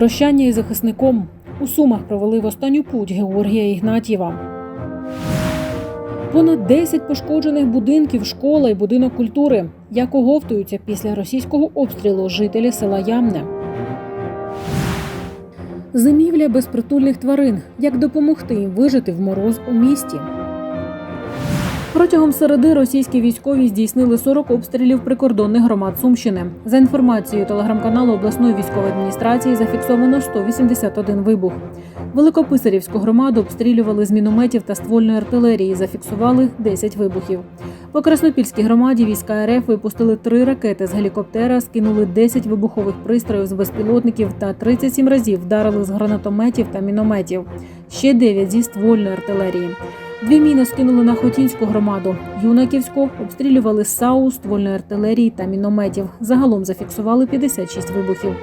Прощання із захисником у Сумах провели в останню путь Георгія Ігнатьєва. Понад 10 пошкоджених будинків, школа і будинок культури, як оговтуються після російського обстрілу жителі села Ямне. Зимівля безпритульних тварин. Як допомогти їм вижити в мороз у місті? Протягом середи російські військові здійснили 40 обстрілів прикордонних громад Сумщини. За інформацією телеграм-каналу обласної військової адміністрації зафіксовано 181 вибух. Великописарівську громаду обстрілювали з мінометів та ствольної артилерії. Зафіксували 10 вибухів. По Краснопільській громаді війська РФ випустили три ракети з гелікоптера, скинули 10 вибухових пристроїв з безпілотників та 37 разів вдарили з гранатометів та мінометів. Ще 9 зі ствольної артилерії. Дві міни скинули на Хотінську громаду. Юнаківську обстрілювали САУ, ствольної артилерії та мінометів. Загалом зафіксували 56 вибухів.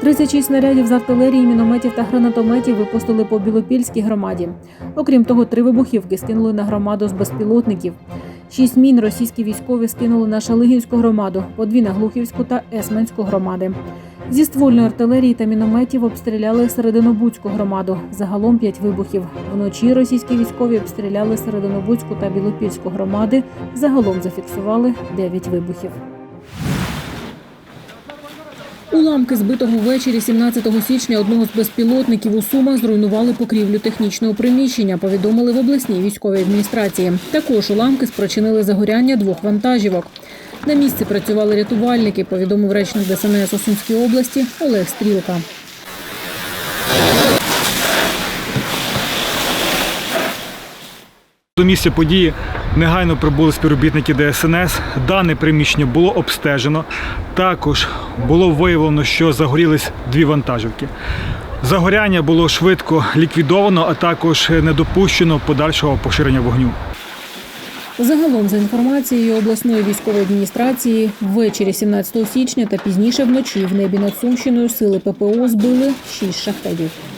36 снарядів з артилерії, мінометів та гранатометів випустили по Білопільській громаді. Окрім того, три вибухівки скинули на громаду з безпілотників. Шість мін російські військові скинули на Шалигінську громаду, по дві на Глухівську та Есменську громади. Зі ствольної артилерії та мінометів обстріляли Серединобудську громаду. Загалом п'ять вибухів. Вночі російські військові обстріляли Серединобудську та Білопільську громади. Загалом зафіксували дев'ять вибухів. Уламки збитого ввечері 17 січня одного з безпілотників у Сумах зруйнували покрівлю технічного приміщення, повідомили в обласній військовій адміністрації. Також уламки спричинили загоряння двох вантажівок. На місці працювали рятувальники, повідомив речник ДСНС у Сумській області Олег Стрілка. До місця події негайно прибули співробітники ДСНС. Дане приміщення було обстежено. Також було виявлено, що загорілись дві вантажівки. Загоряння було швидко ліквідовано, а також не допущено подальшого поширення вогню. Загалом, за інформацією обласної військової адміністрації, ввечері 17 січня та пізніше вночі в небі над Сумщиною сили ППО збили шість шахтедів. –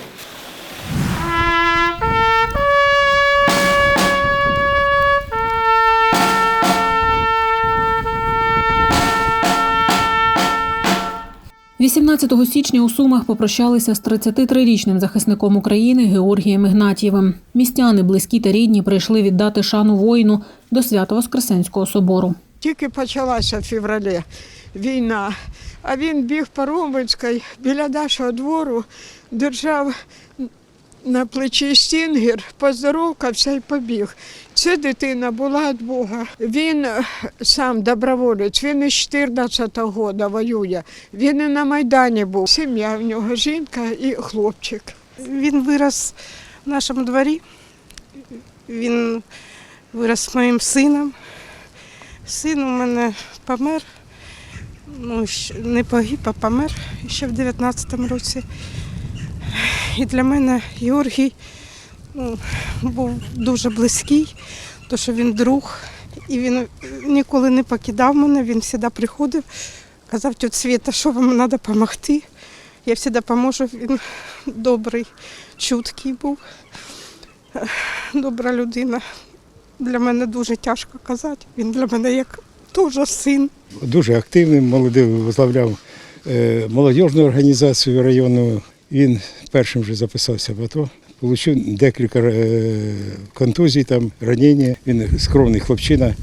18 січня у Сумах попрощалися з 33-річним захисником України Георгієм Ігнатієвим. Містяни, близькі та рідні прийшли віддати шану воїну до Свято-Воскресенського собору. Тільки почалася в февралі війна, а він біг по Ромбинській біля нашого двору, держав на плечі стінгер, поздоровкався і побіг. Це дитина була від Бога. Він е, сам доброволець, він із 14-го року воює. Він і на Майдані був. Сім'я в нього, жінка і хлопчик. Він вирос в нашому дворі. Він вирос моїм сином. Син у мене помер, ну, не погиб, а помер ще в 19-му році. І для мене Георгій був дуже близький, тому що він друг, і він ніколи не покидав мене, він завжди приходив, казав, тьот Світа, що вам треба допомогти. Я завжди допоможу. Він добрий, чуткий був, добра людина. Для мене дуже тяжко казати. Він для мене як теж син. дуже активним, молодий, возглавляв е, молодіжну організацію району. Він першим вже записався в АТО. Получив декілька е, контузій, там, ранення. Він скромний хлопчина,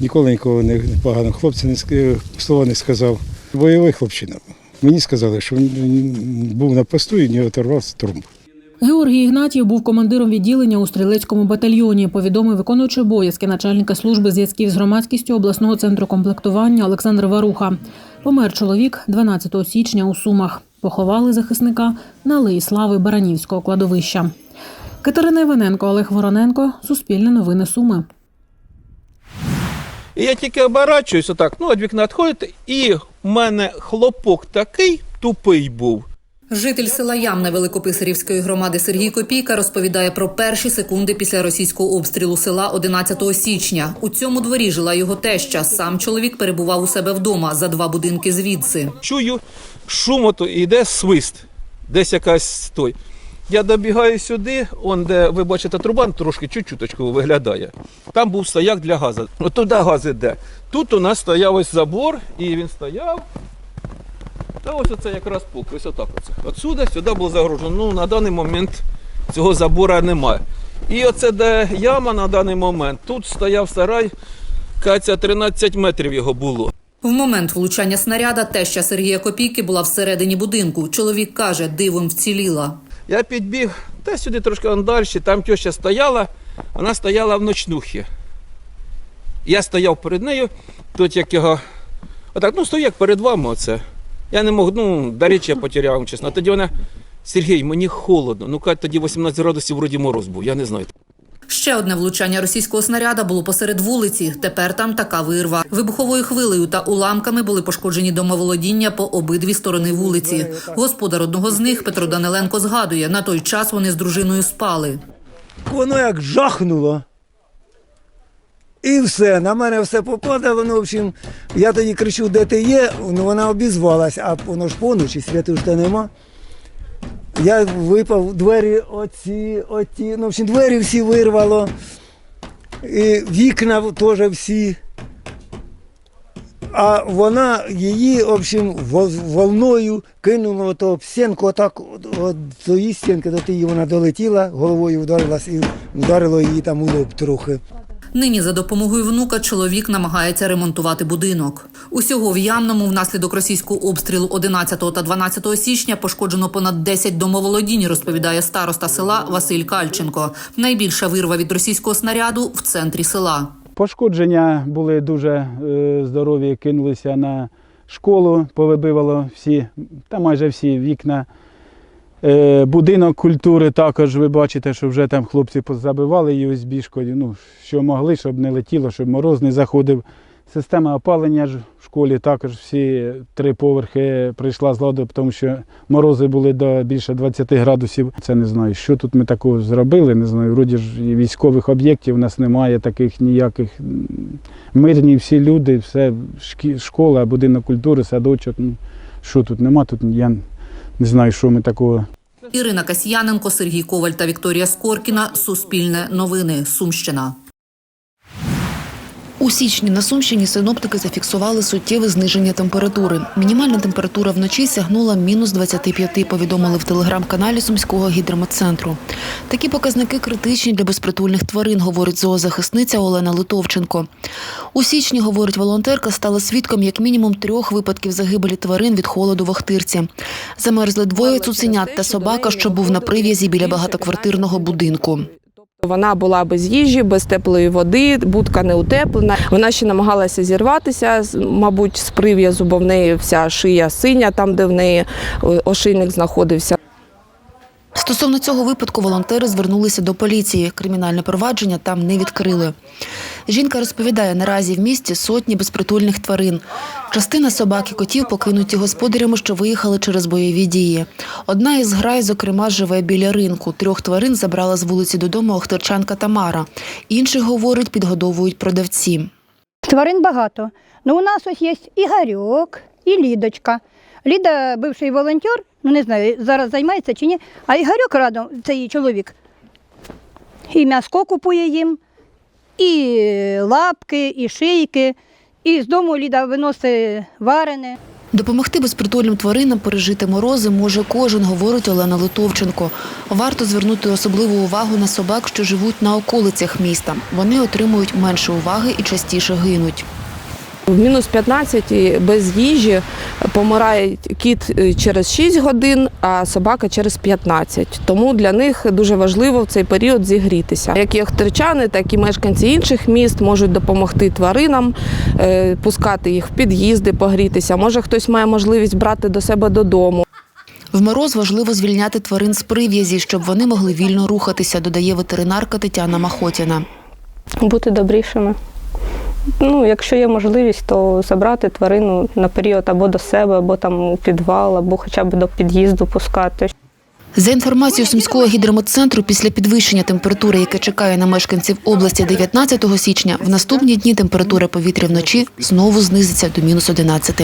ніколи нікого не поганого хлопця не слова не сказав. Бойовий хлопчина. Мені сказали, що він був на посту і нього оторвався тромб. Георгій Ігнатів був командиром відділення у стрілецькому батальйоні. Повідомив виконуючий обов'язки начальника служби зв'язків з громадськістю обласного центру комплектування Олександр Варуха. Помер чоловік 12 січня у Сумах. Поховали захисника на Алеї Слави Баранівського кладовища. Катерина Іваненко, Олег Вороненко, Суспільне новини Суми. І я тільки оборачуюсь отак, ну, від вікна відходить, і в мене хлопок такий тупий був. Житель села Ямна Великописарівської громади Сергій Копійка розповідає про перші секунди після російського обстрілу села 11 січня. У цьому дворі жила його теща. Сам чоловік перебував у себе вдома за два будинки звідси. Чую шум, йде свист, десь якась той. Я добігаю сюди, он де ви бачите труба, ну, трошки чуть-чуточку виглядає. Там був стояк для газу. От туди газ іде. Тут у нас стояв ось забор, і він стояв. Та ось оце якраз покри, ось отак оце. Отсюди сюди було загрожено. Ну, на даний момент цього забору немає. І оце де яма на даний момент. Тут стояв сарай, каця 13 метрів його було. В момент влучання снаряда теща Сергія Копійки була всередині будинку. Чоловік каже, дивом вціліла. Я підбіг, та сюди трошки далі, там теща стояла, вона стояла в ночнухі. Я стояв перед нею, тут як його. Отак, ну стою як перед вами оце. Я не мог, ну, до речі, я потеряв, чесно. Тоді вона. Сергій, мені холодно. Ну кать, тоді 18 градусів вроді мороз був, я не знаю. Ще одне влучання російського снаряда було посеред вулиці. Тепер там така вирва. Вибуховою хвилею та уламками були пошкоджені домоволодіння по обидві сторони вулиці. Господар одного з них Петро Даниленко згадує, на той час вони з дружиною спали. воно як жахнуло. І все, на мене все попадало. Ну, в общем, я тоді кричу, де ти є, ну вона обізвалась, а воно ж поночі, світу ж то нема. Я випав, двері оці, оті, ну, в общем, двері всі вирвало, і вікна теж всі. А вона її, в общем, волною кинула то об стінку, отак от, її стінки, до тієї вона долетіла, головою вдарилась і вдарило її там у лоб трохи. Нині за допомогою внука чоловік намагається ремонтувати будинок. Усього в Ямному внаслідок російського обстрілу 11 та 12 січня пошкоджено понад 10 домоволодінь, розповідає староста села Василь Кальченко. Найбільша вирва від російського снаряду в центрі села. Пошкодження були дуже е, здорові, кинулися на школу, повибивало всі, та майже всі вікна. Е, будинок культури також ви бачите, що вже там хлопці позабивали USB-шкою, ну, що могли, щоб не летіло, щоб мороз не заходив. Система опалення ж в школі також всі три поверхи прийшла з ладу, тому що морози були до більше 20 градусів. Це не знаю, що тут ми такого зробили. Не знаю, вроді ж військових об'єктів у нас немає таких ніяких. Мирні всі люди, все школа, будинок культури, садочок. Ну, що тут нема, тут я не знаю, що ми такого Ірина Касьяненко, Сергій Коваль та Вікторія Скоркіна. Суспільне новини. Сумщина. У січні на Сумщині синоптики зафіксували суттєве зниження температури. Мінімальна температура вночі сягнула мінус 25, повідомили в телеграм-каналі Сумського гідрометцентру. Такі показники критичні для безпритульних тварин, говорить зоозахисниця Олена Литовченко. У січні, говорить волонтерка, стала свідком як мінімум трьох випадків загибелі тварин від холоду в Охтирці. Замерзли двоє цуценят та собака, що був на прив'язі біля багатоквартирного будинку. Вона була без їжі, без теплої води, будка не утеплена. Вона ще намагалася зірватися, мабуть, з прив'язу, бо в неї вся шия синя, там, де в неї е, ошийник знаходився. Стосовно цього випадку волонтери звернулися до поліції. Кримінальне провадження там не відкрили. Жінка розповідає, наразі в місті сотні безпритульних тварин. Частина собак і котів покинуті господарями, що виїхали через бойові дії. Одна із грай, зокрема, живе біля ринку. Трьох тварин забрала з вулиці додому охтерчанка Тамара. Інших, говорить, підгодовують продавці. Тварин багато. Ну, у нас ось є Ігорьок, і Лідочка. Ліда, бивший волонтер, ну не знаю, зараз займається чи ні, а Ігорьок радом, це її чоловік. І м'яско купує їм, і лапки, і шийки, і з дому Ліда виносить варене. Допомогти безпритульним тваринам пережити морози може кожен, говорить Олена Литовченко. Варто звернути особливу увагу на собак, що живуть на околицях міста. Вони отримують менше уваги і частіше гинуть. В мінус 15 без їжі помирає кіт е, через 6 годин, а собака через 15. Тому для них дуже важливо в цей період зігрітися. Як і охтерчани, так і мешканці інших міст можуть допомогти тваринам, е, пускати їх в під'їзди, погрітися. Може, хтось має можливість брати до себе додому. В мороз важливо звільняти тварин з прив'язі, щоб вони могли вільно рухатися, додає ветеринарка Тетяна Махотіна. Бути добрішими. Ну, якщо є можливість, то забрати тварину на період або до себе, або там у підвал, або хоча б до під'їзду пускати. За інформацією Сумського гідрометцентру, після підвищення температури, яке чекає на мешканців області 19 січня, в наступні дні температура повітря вночі знову знизиться до мінус 11.